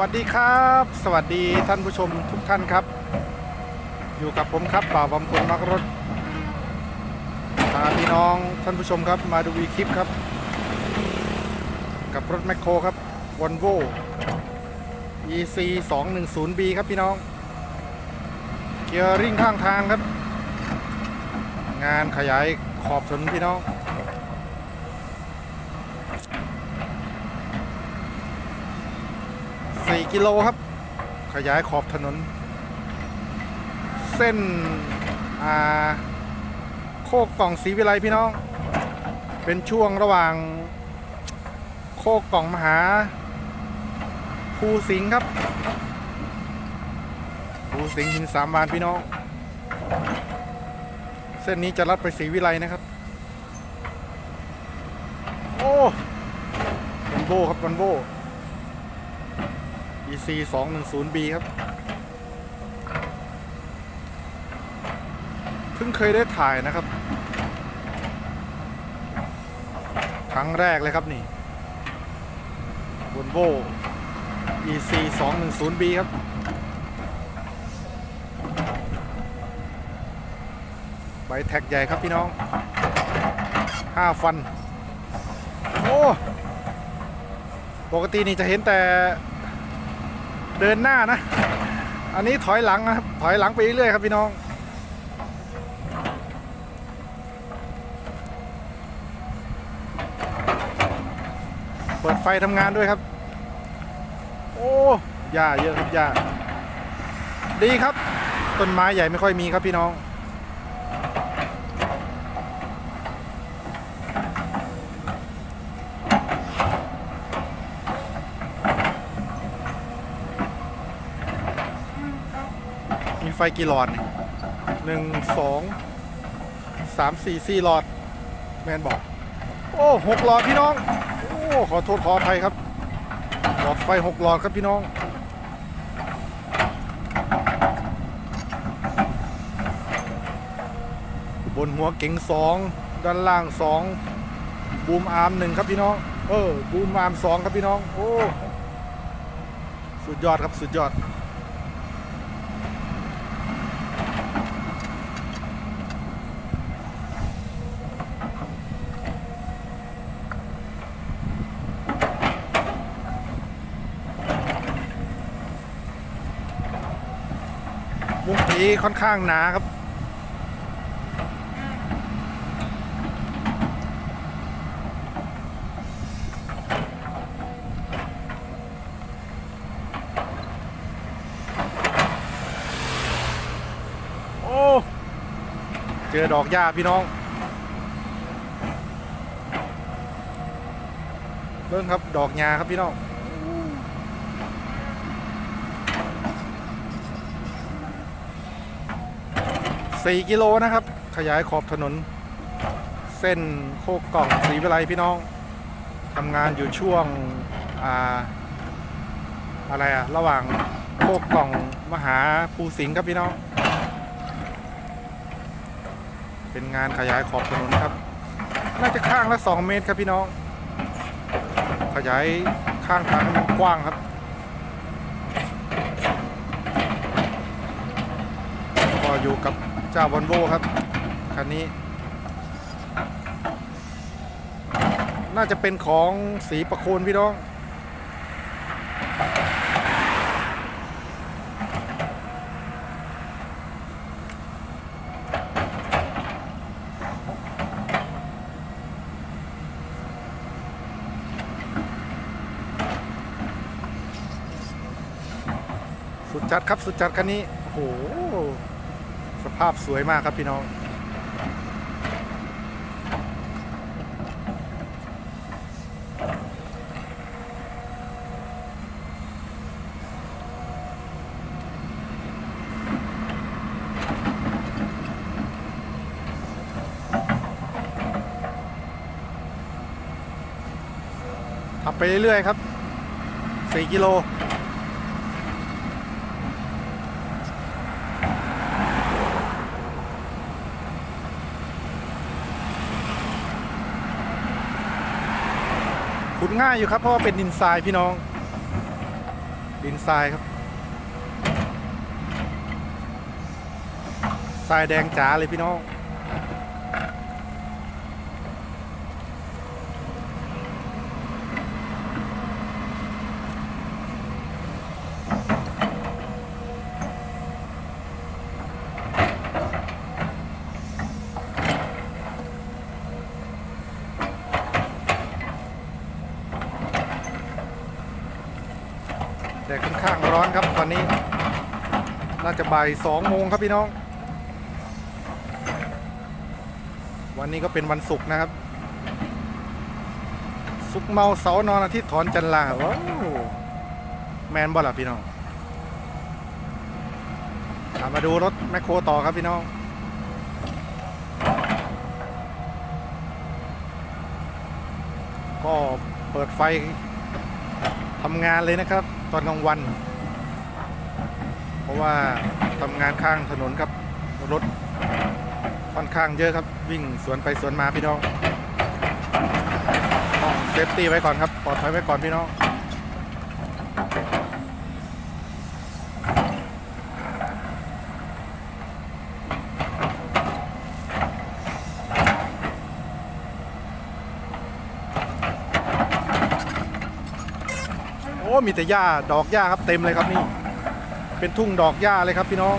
วัสดีครับ สวัสดีท่านผู้ชมทุกท่านครับ อยู่กับผมครับบ่าวบำพลมักรถพาพี่น้องท่านผู้ชมครับมาดูวีคลิปครับ กับรถแมคโครครับวอลโว EC 210B ครับพี่น้อง เกียร์ริ่งข้างทางครับ งานขยายขอบถนนพี่น้อง สี่กิโลครับ ขยายขอบถนน เส้นอาโคกกล่องศรีวิไลพี่น้อง เป็นช่วงระหว่าง โคกกล่องมหาภูสิงครับภูสิงหินสามวานพี่น้อง เส้นนี้จะลัดไปศรีวิไลนะครับ โอ้วันโบครับวันโบ EC 210B ครับ เพิ่งเคยได้ถ่ายนะครับ ครั้งแรกเลยครับนี่ Volvo EC 210B ครับใบแท็กใหญ่ครับพี่น้อง 5 ฟัน โอ้ ปกตินี่จะเห็นแต่ เดินหน้านะ อันนี้ถอยหลังนะครับถอยหลังไปเรื่อยๆครับพี่น้อง เปิดไฟทำงานด้วยครับ โอ้หญ้าเยอะครับหญ้าดีครับ ต้นไม้ใหญ่ไม่ค่อยมีครับพี่น้อง กี่หลอดนี่หนึ่งสองสามสี่สี่หลอด แมนบอก โอ้หกหลอดพี่น้อง โอ้ขอโทษขออภัยครับหลอดไฟหกหลอดครับพี่น้องบนหัวเก๋งสองด้านล่างสองบูมอาร์มหนึ่งครับพี่น้อง เออบูมอาร์มสองครับพี่น้อง โอ้ สุดยอดครับสุดยอด มุ้งผีค่อนข้างหนาครับ โอ้ เจอดอกหญ้าพี่น้อง เบิ่งครับดอกหญ้าครับพี่น้อง สี่กิโลนะครับ ขยายขอบถนน เส้นโคกกล่องศรีวิไลพี่น้องทำงานอยู่ช่วงอ่าอะไรอะระหว่างโคกกล่องมหาภูสิงห์ครับพี่น้อง เป็นงานขยายขอบถนนครับ น่าจะข้างละ 2 เมตรครับพี่น้อง ขยายข้างทางให้มันกว้างครับก็อยู่กับ เจ้าวอลโวครับ คันนี้ น่าจะเป็นของสีประโคนพี่น้อง สุดจัดครับสุดจัดคันนี้ โอ้โห ภาพสวยมากครับพี่น้อง ขับไปเรื่อยๆครับ 4 กิโล ขุดง่ายอยู่ครับ เพราะว่าเป็นดินทรายพี่น้อง ดินทรายครับทรายแดงจ๋าเลยพี่น้อง แดดค่อนข้างร้อนครับตอนนี้ น่าจะบ่ายสองโมงครับพี่น้อง วันนี้ก็เป็นวันศุกร์นะครับศุกเมาเสานอนอาทิตย์ถอนจันลาว้าวแมนบ่ล่ะพี่น้องมาดูรถแมคโครต่อครับพี่น้องก็เปิดไฟทำงานเลยนะครับ ตอนกลางวัน เพราะว่าทำงานข้างถนนครับรถค่อนข้างเยอะครับวิ่งสวนไปสวนมาพี่น้องต้องเซฟตี้ไว้ก่อนครับปลอดภัยไว้ก่อนพี่น้อง มีแต่หญ้าดอกหญ้าครับเต็มเลยครับนี่ เป็นทุ่งดอกหญ้าเลยครับพี่น้อง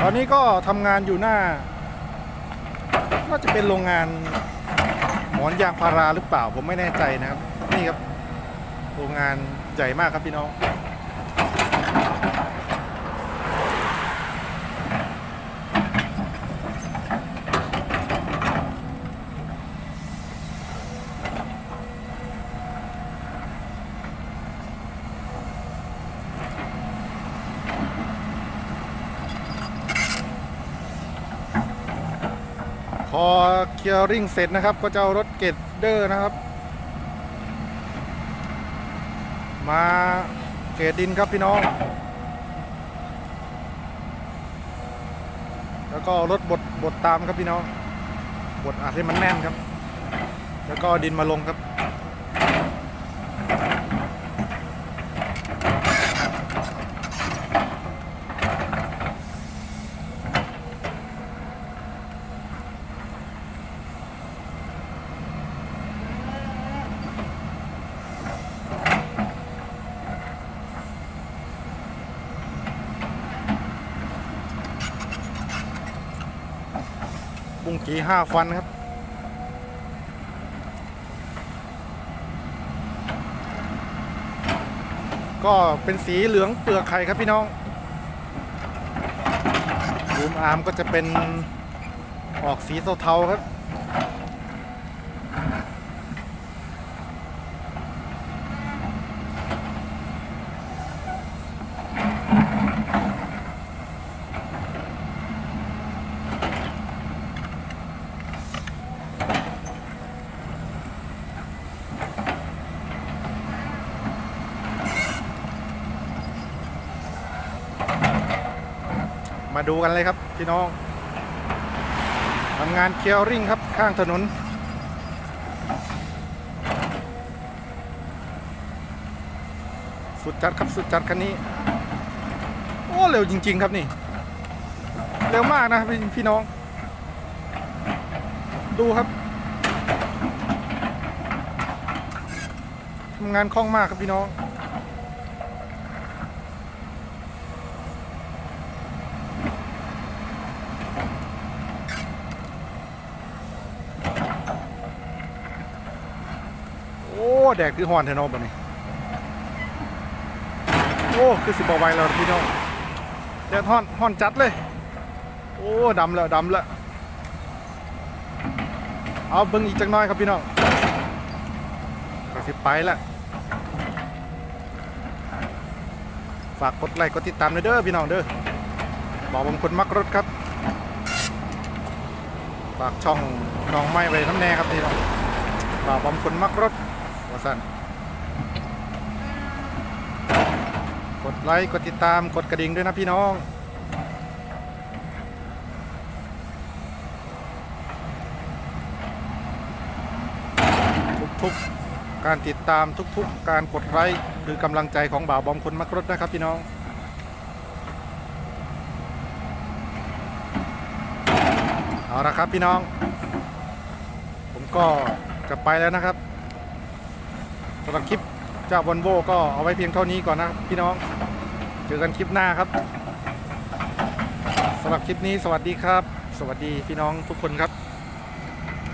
ตอนนี้ก็ทำงานอยู่หน้าน่าจะเป็นโรงงานหมอนยางพาราหรือเปล่าผมไม่แน่ใจนะครับ นี่ครับ โรงงานใหญ่มากครับพี่น้อง พอเคียร์ริงเสร็จนะครับ ก็จะเอารถเกตเดอร์นะครับ มาเกตดินครับพี่น้อง แล้วก็รถบดบดตามครับพี่น้องบดอัดให้มันแน่นครับ แล้วก็ดินมาลงครับ บุ้งกีห้าฟันครับ ก็เป็นสีเหลืองเปลือกไข่ครับพี่น้องบูมอาร์มก็จะเป็นออกสีเทาๆครับ มาดูกันเลยครับพี่น้องทำงานเคียร์ริ่งครับข้างถนน สุดจัดครับสุดจัดคันนี้ โอ้เร็วจริง ๆ ครับนี่ เร็วมากนะพี่พี่น้อง ดูครับทำงานคล่องมากครับพี่น้อง โอ้ แดดคือหอนแทนอบันนี้ โอ้ คือสิบไวแล้วพี่น้องแดดฮอนฮอนจัดเลย โอ้ดำแล้วดำแล้วเอาเบิ้งอีกจักน้อยครับพี่น้องก็สิไปละฝากกดไลค์กดติดตามเด้อพี่น้องเด้อบอกผมคนมักรถครับฝากช่องน้องไม้ไว้น้ำแน่ครับพี่น้องบ่าวบอมคนมักรถ สันกดไลค์กดติดตามกดกระดิ่งด้วยนะพี่น้องทุกๆการติดตามทุกๆ การกดไลค์คือกำลังใจของบ่าวบอมคนมักรถนะครับพี่น้อง เอาละครับพี่น้อง ผมก็จะไปแล้วนะครับ สำหรับคลิปเจ้าวอลโวก็เอาไว้เพียงเท่านี้ก่อนนะพี่น้อง เจอกันคลิปหน้าครับสำหรับคลิปนี้สวัสดีครับ สวัสดีพี่น้องทุกคนครับ